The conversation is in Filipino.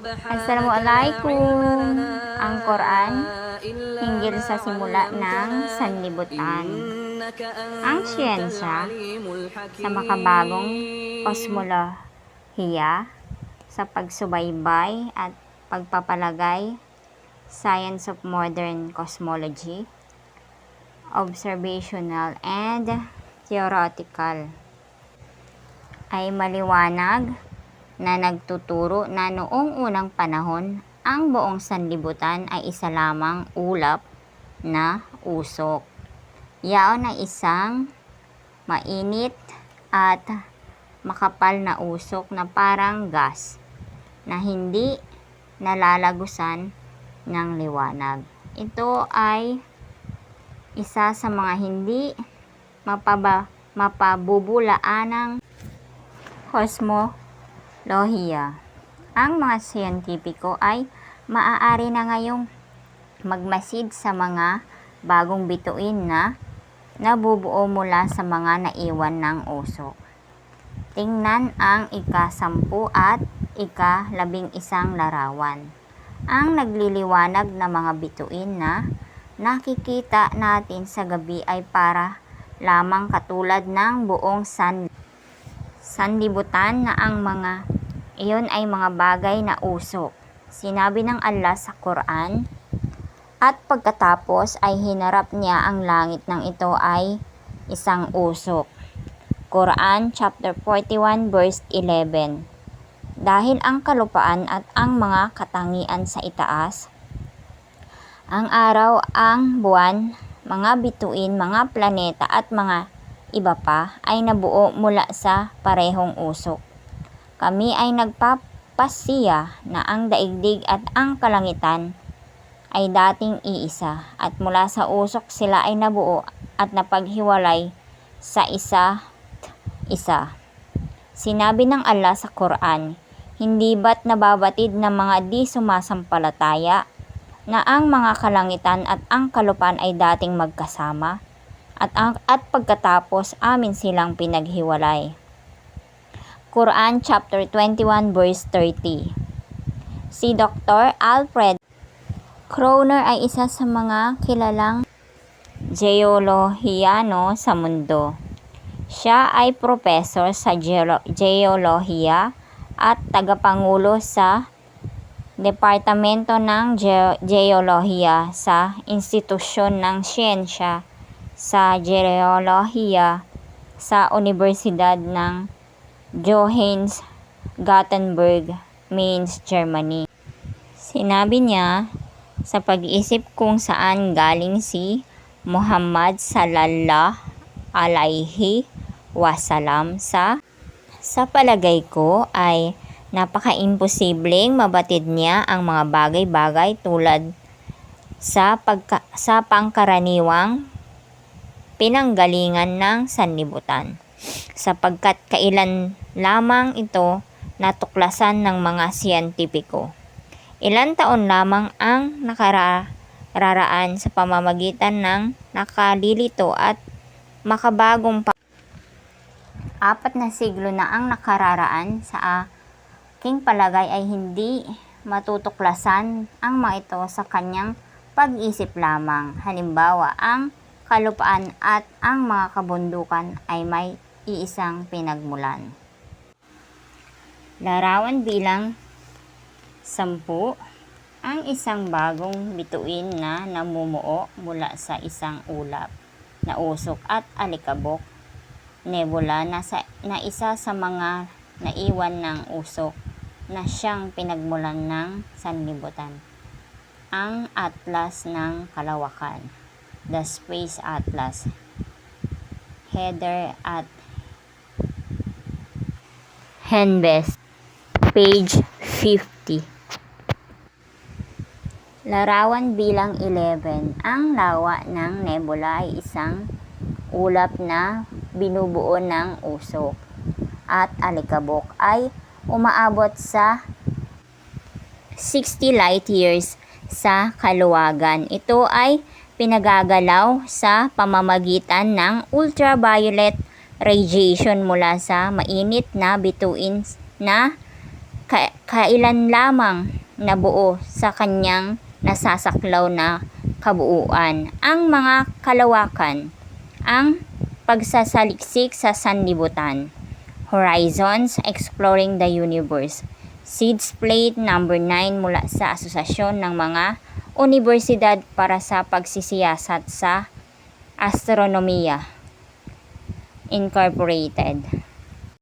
Assalamualaikum. Ang Quran, hinggil sa simula ng sanlibutan. Ang siyensya sa makabagong kosmolohiya sa pagsubaybay at pagpapalagay, science of modern cosmology, observational and theoretical ay maliwanag na nagtuturo na noong unang panahon ang buong sanlibutan ay isa lamang ulap na usok. Yaon ay isang mainit at makapal na usok na parang gas na hindi nalalagusan ng liwanag. Ito ay isa sa mga hindi mapaba, mapabubulaanang kosmolohiya. Ang mga siyentipiko ay maaari na ngayong magmasid sa mga bagong bituin na nabubuo mula sa mga naiwan ng usok. Tingnan ang ika-sampu at ika-labing isang larawan. Ang nagliliwanag na mga bituin na nakikita natin sa gabi ay para lamang katulad ng buong san sanlibutan na ang mga iyon ay mga bagay na usok. Sinabi ng Allah sa Quran, at pagkatapos ay hinarap niya ang langit ng ito ay isang usok. Quran chapter 41 verse 11. Dahil ang kalupaan at ang mga katangian sa itaas, ang araw, ang buwan, mga bituin, mga planeta at mga iba pa ay nabuo mula sa parehong usok. Kami ay nagpapasiya na ang daigdig at ang kalangitan ay dating iisa at mula sa usok sila ay nabuo at napaghiwalay sa isa isa. Sinabi ng Allah sa Quran, hindi ba't nababatid ng mga di sumasampalataya na ang mga kalangitan at ang kalupan ay dating magkasama at, ang, at pagkatapos amin silang pinaghiwalay. Quran chapter 21 verse 30 Si Dr. Alfred Kroner ay isa sa mga kilalang geolohiyano sa mundo. Siya ay professor sa geolo- geolohiya at tagapangulo sa Departamento ng Ge- Geolohiya sa Institusyon ng Siyensya sa Geolohiya sa Universidad ng Johannes Gothenburg, Mainz, Germany. Sinabi niya sa pag-iisip kung saan galing si Muhammad sallallahu alaihi wasallam sa sa palagay ko ay napaka-imposibleng mabatid niya ang mga bagay-bagay tulad sa pagka, sa pangkaraniwang pinanggalingan ng sanlibutan sapagkat kailan lamang ito natuklasan ng mga siyentipiko. Ilan taon lamang ang nakararaan sa pamamagitan ng nakalilito at makabagong pa apat na siglo na ang nakararaan sa aking palagay ay hindi matutuklasan ang mga ito sa kanyang pag-isip lamang. Halimbawa, ang kalupaan at ang mga kabundukan ay may iisang pinagmulan. Larawan bilang sampu ang isang bagong bituin na namumuo mula sa isang ulap na usok at alikabok nebula na, sa, na isa sa mga naiwan ng usok na siyang pinagmulan ng sanlibutan. Ang Atlas ng Kalawakan The Space Atlas Header at Henbest Page 50 Larawan bilang 11 Ang lawa ng nebula ay isang ulap na binubuo ng usok at alikabok ay umaabot sa 60 light years sa kaluwagan. Ito ay pinagagalaw sa pamamagitan ng ultraviolet radiation mula sa mainit na bituin na ka- kailan lamang nabuo sa kanyang nasasaklaw na kabuuan. Ang mga kalawakan, ang pagsasaliksik sa sanlibutan. Horizons Exploring the Universe. Seeds Plate number 9 mula sa Asosasyon ng mga Universidad para sa Pagsisiyasat sa Astronomiya Incorporated.